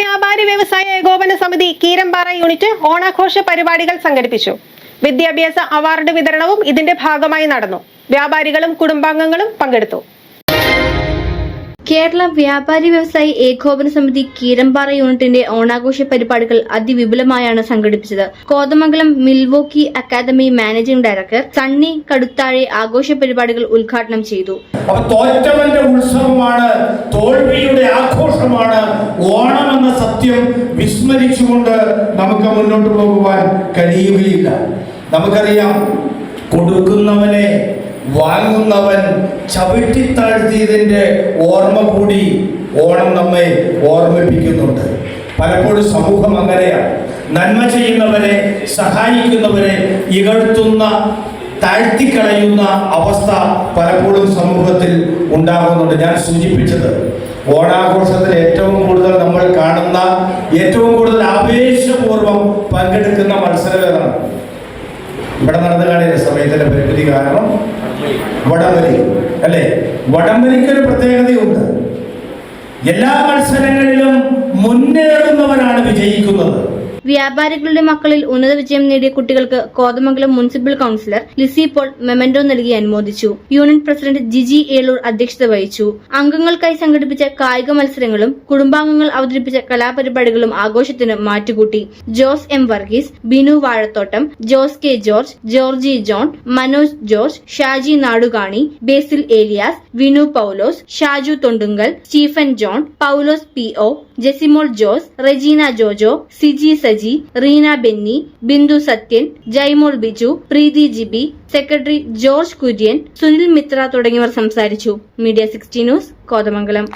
വ്യാപാരി വ്യവസായ ഏകോപന സമിതി കീരമ്പാറ യൂണിറ്റ് ഓണാഘോഷ പരിപാടികൾ സംഘടിപ്പിച്ചു. വിദ്യാഭ്യാസ അവാർഡ് വിതരണവും ഇതിന്റെ ഭാഗമായി നടന്നു. വ്യാപാരികളും കുടുംബാംഗങ്ങളും പങ്കെടുത്തു. കേരള വ്യാപാരി വ്യവസായി ഏകോപന സമിതി കീരമ്പാറ യൂണിറ്റിന്റെ ഓണാഘോഷ പരിപാടികൾ അതിവിപുലമായാണ് സംഘടിപ്പിച്ചത്. Kothamangalam Milwaukee academy managing director Sunny Kaduthazhe ആഘോഷ പരിപാടികൾ ഉദ്ഘാടനം ചെയ്തു. തോറ്റവന്റെ ഉത്സവമാണ് തോൽവിയുടെ ആഘോഷമാണ് ഓണം എന്ന സത്യം വിസ്മരിച്ചുകൊണ്ട് നമുക്ക് മുന്നോട്ട് പോകുവാൻ കഴിയുകയില്ല. നമുക്കറിയാം കൊടുക്കുന്നവനെ വാങ്ങുന്നവൻ ചവിട്ടിത്താഴ്ത്തിയതിന്റെ ഓർമ്മ കൂടി ഓണം നമ്മെ ഓർമ്മിപ്പിക്കുന്നുണ്ട്. പലപ്പോഴും സമൂഹം അങ്ങനെയാണ് നന്മ ചെയ്യുന്നവരെ സഹായിക്കുന്നവരെ ഇകഴ്ത്തുന്ന താഴ്ത്തിക്കളയുന്ന അവസ്ഥ പലപ്പോഴും സമൂഹത്തിൽ ഉണ്ടാകുന്നുണ്ട്. ഞാൻ സൂചിപ്പിച്ചത് ഓണാഘോഷത്തിൽ ഏറ്റവും കൂടുതൽ നമ്മൾ കാണുന്ന ഏറ്റവും കൂടുതൽ ആവേശപൂർവം പങ്കെടുക്കുന്ന മത്സരം ഇവിടെ നടന്നു കാണിയ സമയത്തിന്റെ പരിമിതി കാരണം വടംവലി. അല്ലേ? വടംവലിക്ക് ഒരു പ്രത്യേകതയുണ്ട്. എല്ലാ മത്സരങ്ങളിലും മുന്നേറുന്നവരാണ് വിജയിക്കുന്നത്. വ്യാപാരികളുടെ മക്കളിൽ ഉന്നത വിജയം നേടിയ കുട്ടികൾക്ക് Kothamangalam municipal councillor Lissy Paul memento നൽകി അനുമോദിച്ചു. യൂണിയൻ പ്രസിഡന്റ് ജിജി ഏളൂർ അധ്യക്ഷത വഹിച്ചു. അംഗങ്ങൾക്കായി സംഘടിപ്പിച്ച കായിക മത്സരങ്ങളും കുടുംബാംഗങ്ങൾ അവതരിപ്പിച്ച കലാപരിപാടികളും ആഘോഷത്തിന് മാറ്റുകൂട്ടി. Jose M Varghese Binu Vazhathottam Jose K George Georgy John Manoj George Shaji Nadukani Basil Elias Vinu Paulose Shaju Thondunkal Stephen John Paulose P O Jessymol Jose Regina Jojo Siji Saji Reena Benny Bindu Sathyan Jaimol Biju Preethi Jibi secretary George Kurian Sunil Mithra തുടങ്ങിയവർ സംസാരിച്ചു. Media sixty news Kothamangalam.